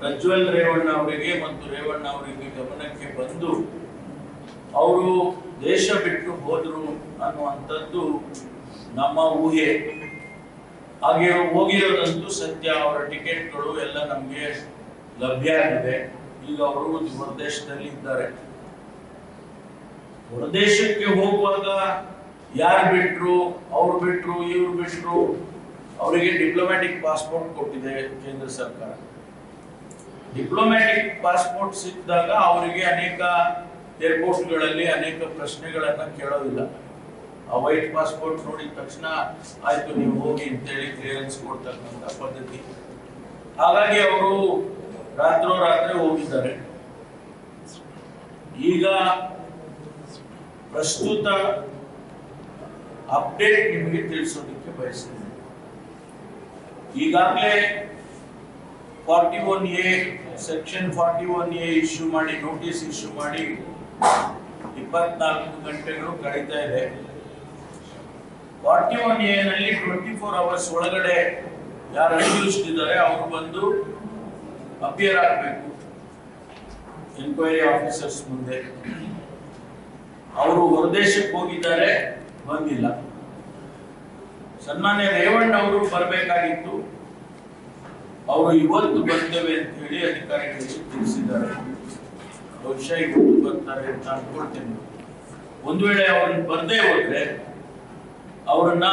ಪ್ರಜ್ವಲ್ ರೇವಣ್ಣ ಅವರಿಗೆ ಮತ್ತು ರೇವಣ್ಣ ಅವರಿಗೆ ಗಮನಕ್ಕೆ ಬಂದು ಅವರು ದೇಶ ಬಿಟ್ಟು ಹೋದ್ರು ಅನ್ನುವಂಥದ್ದು ನಮ್ಮ ಊಹೆ. ಹಾಗೆ ಹೋಗಿರೋದಂತೂ ಸತ್ಯ ಅವರ ಟಿಕೆಟ್ಗಳು ಎಲ್ಲ ನಮಗೆ ಲಭ್ಯ ಆಗಿದೆ. ಈಗ ಅವರು ಹೊರದೇಶದಲ್ಲಿ ಇದ್ದಾರೆ. ಹೊರದೇಶಕ್ಕೆ ಹೋಗುವಾಗ ಯಾರು ಬಿಟ್ರು, ಅವ್ರು ಬಿಟ್ರು, ಇವ್ರು ಬಿಟ್ರು, ಅವರಿಗೆ ಡಿಪ್ಲೊಮ್ಯಾಟಿಕ್ ಪಾಸ್ಪೋರ್ಟ್ ಕೊಟ್ಟಿದೆ ಕೇಂದ್ರ ಸರ್ಕಾರ. ಡಿಪ್ಲೊಮ್ಯಾಟಿಕ್ ಪಾಸ್ಪೋರ್ಟ್ ಸಿಕ್ಕಿದಾಗ ಅವರಿಗೆ ಅನೇಕ ಏರ್ಪೋರ್ಟ್ಗಳಲ್ಲಿ ಅನೇಕ ಪ್ರಶ್ನೆಗಳನ್ನು ಕೇಳೋದಿಲ್ಲ. ಆ ವೈಟ್ ಪಾಸ್ಪೋರ್ಟ್ ನೋಡಿದ ತಕ್ಷಣ ಆಯ್ತು, ನೀವು ಹೋಗಿ ಅಂತೇಳಿ ಕ್ಲಿಯರೆನ್ಸ್ ಕೊಡ್ತಕ್ಕಂಥ ಪದ್ಧತಿ. ಹಾಗಾಗಿ ಅವರು ರಾತ್ರೋರಾತ್ರಿ ಹೋಗಿದ್ದಾರೆ. ಈಗ ಪ್ರಸ್ತುತ ಅಪ್ಡೇಟ್ ನಿಮಗೆ ತಿಳಿಸೋದಕ್ಕೆ ಬಯಸಿದೆ ಈಗಾಗಲೇ forty one A section forty one A issue ಮಾಡಿ ನೋಟಿಸ್ ಇಶ್ಯೂ ಮಾಡಿ, ಇಪ್ಪತ್ನಾಲ್ಕು ಗಂಟೆಗಳು ಕಳೀತಾ ಇದೆ. ಫಾರ್ಟಿ ಒನ್ ಎ ನಲ್ಲಿ ಟ್ವೆಂಟಿ ಫೋರ್ ಅವರ್ಸ್ ಒಳಗಡೆ ಯಾರು ಅಕ್ಯೂಸ್ಡ್ ಇದ್ದಾರೆ ಅವರು ಬಂದು ಅಪಿಯರ್ ಆಗಬೇಕು. ಎನ್ಕ್ವೈರಿ ಆಫೀಸರ್ಸ್ ಮುಂದೆ. ಅವರು ಹೊರದೇಶಕ್ಕೆ ಹೋಗಿದ್ದಾರೆ, ಬಂದಿಲ್ಲ. ಸನ್ಮಾನ್ಯ ರೇವಣ್ಣ ಅವರು ಬರಬೇಕಾಗಿತ್ತು. ಅವರು ಇವತ್ತು ಬರ್ತೇವೆ ಅಂತ ಹೇಳಿ ಅಧಿಕಾರಿಗಳಿಗೆ ತಿಳಿಸಿದ್ದಾರೆ. ಬಹುಶಃ ಇವತ್ತು ಬರ್ತಾರೆ ಅಂತ ಅನ್ಕೊಳ್ತೇನೆ ಒಂದು ವೇಳೆ ಅವ್ರನ್ನ ಬರ್ದೇ ಹೋದ್ರೆ ಅವರನ್ನ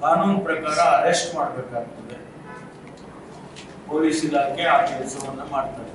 ಕಾನೂನು ಪ್ರಕಾರ ಅರೆಸ್ಟ್ ಮಾಡಬೇಕಾಗ್ತದೆ. ಪೊಲೀಸ್ ಇಲಾಖೆ ಆ ಕೆಲಸವನ್ನ ಮಾಡ್ತಾರೆ.